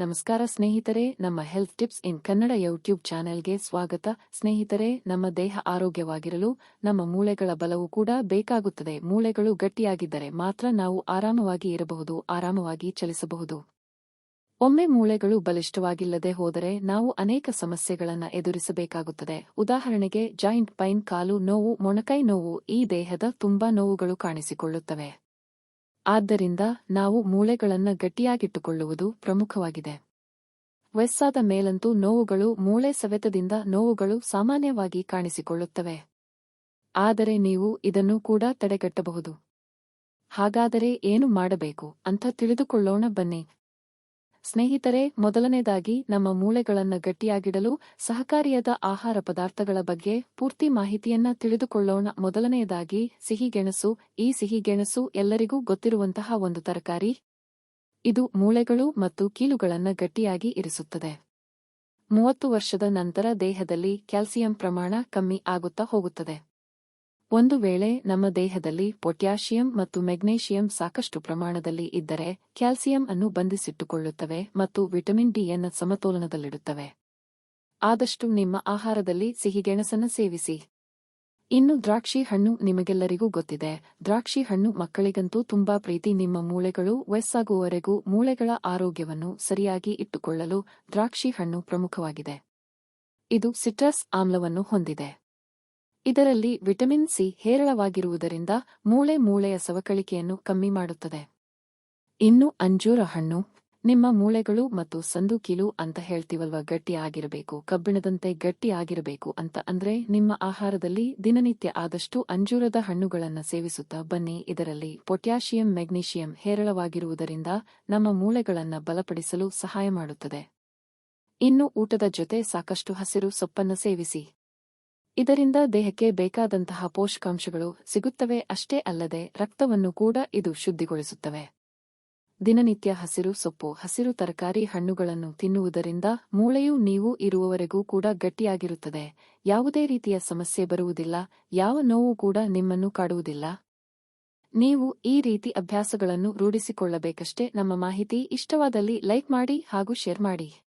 ನಮಸ್ಕಾರ ಸ್ನೇಹಿತರೆ, ನಮ್ಮ health tips in Kannada YouTube ಚಾನೆಲ್ಗೆ ಸ್ವಾಗತ. ಸ್ನೇಹಿತರೆ, ನಮ್ಮ ದೇಹ ಆರೋಗ್ಯವಾಗಿರಲು ನಮ್ಮ ಮೂಳೆಗಳ ಬಲವು ಕೂಡ ಬೇಕಾಗುತ್ತದೆ. ಮೂಳೆಗಳು ಗಟ್ಟಿಯಾಗಿದ್ದರೆ ಮಾತ್ರ ನಾವು ಆರಾಮವಾಗಿ ಇರಬಹುದು, ಆರಾಮವಾಗಿ ಚಲಿಸಬಹುದು. ಒಮ್ಮೆ ಮೂಳೆಗಳು ಬಲಿಷ್ಠವಾಗಿಲ್ಲದೆ ಹೋದರೆ ನಾವು ಅನೇಕ ಸಮಸ್ಯೆಗಳನ್ನು ಎದುರಿಸಬೇಕಾಗುತ್ತದೆ. ಉದಾಹರಣೆಗೆ, ಜಾಯಿಂಟ್ ಪೈನ್, ಕಾಲು ನೋವು, ಮೊಣಕೈ ನೋವು ಈ ದೇಹದ ತುಂಬಾ ನೋವುಗಳು ಕಾಣಿಸಿಕೊಳ್ಳುತ್ತವೆ. ಆದ್ದರಿಂದ ನಾವು ಮೂಳೆಗಳನ್ನು ಗಟ್ಟಿಯಾಗಿಟ್ಟುಕೊಳ್ಳುವುದು ಪ್ರಮುಖವಾಗಿದೆ. ವಯಸ್ಸಾದ ಮೇಲಂತೂ ನೋವುಗಳು ಮೂಳೆ ಸವೆತದಿಂದ ನೋವುಗಳು ಸಾಮಾನ್ಯವಾಗಿ ಕಾಣಿಸಿಕೊಳ್ಳುತ್ತವೆ. ಆದರೆ ನೀವು ಇದನ್ನು ಕೂಡ ತಡೆಗಟ್ಟಬಹುದು. ಹಾಗಾದರೆ ಏನು ಮಾಡಬೇಕು ಅಂತ ತಿಳಿದುಕೊಳ್ಳೋಣ ಬನ್ನಿ. ಸ್ನೇಹಿತರೆ, ಮೊದಲನೇದಾಗಿ ನಮ್ಮ ಮೂಳೆಗಳನ್ನು ಗಟ್ಟಿಯಾಗಿಡಲು ಸಹಕಾರಿಯಾದ ಆಹಾರ ಪದಾರ್ಥಗಳ ಬಗ್ಗೆ ಪೂರ್ತಿ ಮಾಹಿತಿಯನ್ನ ತಿಳಿದುಕೊಳ್ಳೋಣ. ಮೊದಲನೆಯದಾಗಿ ಸಿಹಿಗೆಣಸು ಈ ಸಿಹಿಗೆಣಸು ಎಲ್ಲರಿಗೂ ಗೊತ್ತಿರುವಂತಹ ಒಂದು ತರಕಾರಿ. ಇದು ಮೂಳೆಗಳು ಮತ್ತು ಕೀಲುಗಳನ್ನು ಗಟ್ಟಿಯಾಗಿ ಇರಿಸುತ್ತದೆ. ಮೂವತ್ತು ವರ್ಷದ ನಂತರ ದೇಹದಲ್ಲಿ ಕ್ಯಾಲ್ಸಿಯಂ ಪ್ರಮಾಣ ಕಮ್ಮಿ ಆಗುತ್ತಾ ಹೋಗುತ್ತದೆ. ಒಂದು ವೇಳೆ ನಮ್ಮ ದೇಹದಲ್ಲಿ ಪೊಟ್ಯಾಷಿಯಂ ಮತ್ತು ಮೆಗ್ನೇಷಿಯಂ ಸಾಕಷ್ಟು ಪ್ರಮಾಣದಲ್ಲಿ ಇದ್ದರೆ ಕ್ಯಾಲ್ಸಿಯಂ ಅನ್ನು ಬಂಧಿಸಿಟ್ಟುಕೊಳ್ಳುತ್ತವೆ ಮತ್ತು ವಿಟಮಿನ್ ಡಿಯನ್ನು ಸಮತೋಲನದಲ್ಲಿಡುತ್ತವೆ. ಆದಷ್ಟು ನಿಮ್ಮ ಆಹಾರದಲ್ಲಿ ಸಿಹಿಗೆಣಸನ್ನು ಸೇವಿಸಿ. ಇನ್ನು ದ್ರಾಕ್ಷಿ ಹಣ್ಣು ನಿಮಗೆಲ್ಲರಿಗೂ ಗೊತ್ತಿದೆ. ದ್ರಾಕ್ಷಿ ಹಣ್ಣು ಮಕ್ಕಳಿಗಂತೂ ತುಂಬಾ ಪ್ರೀತಿ. ನಿಮ್ಮ ಮೂಳೆಗಳು ವಯಸ್ಸಾಗುವವರೆಗೂ ಮೂಳೆಗಳ ಆರೋಗ್ಯವನ್ನು ಸರಿಯಾಗಿ ಇಟ್ಟುಕೊಳ್ಳಲು ದ್ರಾಕ್ಷಿ ಹಣ್ಣು ಪ್ರಮುಖವಾಗಿದೆ. ಇದು ಸಿಟ್ರಸ್ ಆಮ್ಲವನ್ನು ಹೊಂದಿದೆ. ಇದರಲ್ಲಿ ವಿಟಮಿನ್ ಸಿ ಹೇರಳವಾಗಿರುವುದರಿಂದ ಮೂಳೆ ಮೂಳೆಯ ಸವಕಳಿಕೆಯನ್ನು ಕಮ್ಮಿ ಮಾಡುತ್ತದೆ. ಇನ್ನು ಅಂಜೂರ ಹಣ್ಣು, ನಿಮ್ಮ ಮೂಳೆಗಳು ಮತ್ತು ಸಂದುಕೀಲು ಅಂತ ಹೇಳ್ತೀವಲ್ವ, ಗಟ್ಟಿ ಆಗಿರಬೇಕು, ಕಬ್ಬಿಣದಂತೆ ಗಟ್ಟಿ ಆಗಿರಬೇಕು ಅಂತ ಅಂದ್ರೆ ನಿಮ್ಮ ಆಹಾರದಲ್ಲಿ ದಿನನಿತ್ಯ ಆದಷ್ಟು ಅಂಜೂರದ ಹಣ್ಣುಗಳನ್ನು ಸೇವಿಸುತ್ತಾ ಬನ್ನಿ. ಇದರಲ್ಲಿ ಪೊಟ್ಯಾಷಿಯಂ, ಮೆಗ್ನೀಷಿಯಂ ಹೇರಳವಾಗಿರುವುದರಿಂದ ನಮ್ಮ ಮೂಳೆಗಳನ್ನು ಬಲಪಡಿಸಲು ಸಹಾಯ ಮಾಡುತ್ತದೆ. ಇನ್ನು ಊಟದ ಜೊತೆ ಸಾಕಷ್ಟು ಹಸಿರು ಸೊಪ್ಪನ್ನು ಸೇವಿಸಿ. ಇದರಿಂದ ದೇಹಕ್ಕೆ ಬೇಕಾದಂತಹ ಪೋಷಕಾಂಶಗಳು ಸಿಗುತ್ತವೆ, ಅಷ್ಟೇ ಅಲ್ಲದೆ ರಕ್ತವನ್ನು ಕೂಡ ಇದು ಶುದ್ಧಿಗೊಳಿಸುತ್ತವೆ. ದಿನನಿತ್ಯ ಹಸಿರು ಸೊಪ್ಪು, ಹಸಿರು ತರಕಾರಿ ಹಣ್ಣುಗಳನ್ನು ತಿನ್ನುವುದರಿಂದ ಮೂಳೆಯು ನೀವು ಇರುವವರೆಗೂ ಕೂಡ ಗಟ್ಟಿಯಾಗಿರುತ್ತದೆ. ಯಾವುದೇ ರೀತಿಯ ಸಮಸ್ಯೆ ಬರುವುದಿಲ್ಲ, ಯಾವ ನೋವು ಕೂಡ ನಿಮ್ಮನ್ನು ಕಾಡುವುದಿಲ್ಲ. ನೀವು ಈ ರೀತಿ ಅಭ್ಯಾಸಗಳನ್ನು ರೂಢಿಸಿಕೊಳ್ಳಬೇಕಷ್ಟೇ. ನಮ್ಮ ಮಾಹಿತಿ ಇಷ್ಟವಾದಲ್ಲಿ ಲೈಕ್ ಮಾಡಿ ಹಾಗೂ ಶೇರ್ ಮಾಡಿ.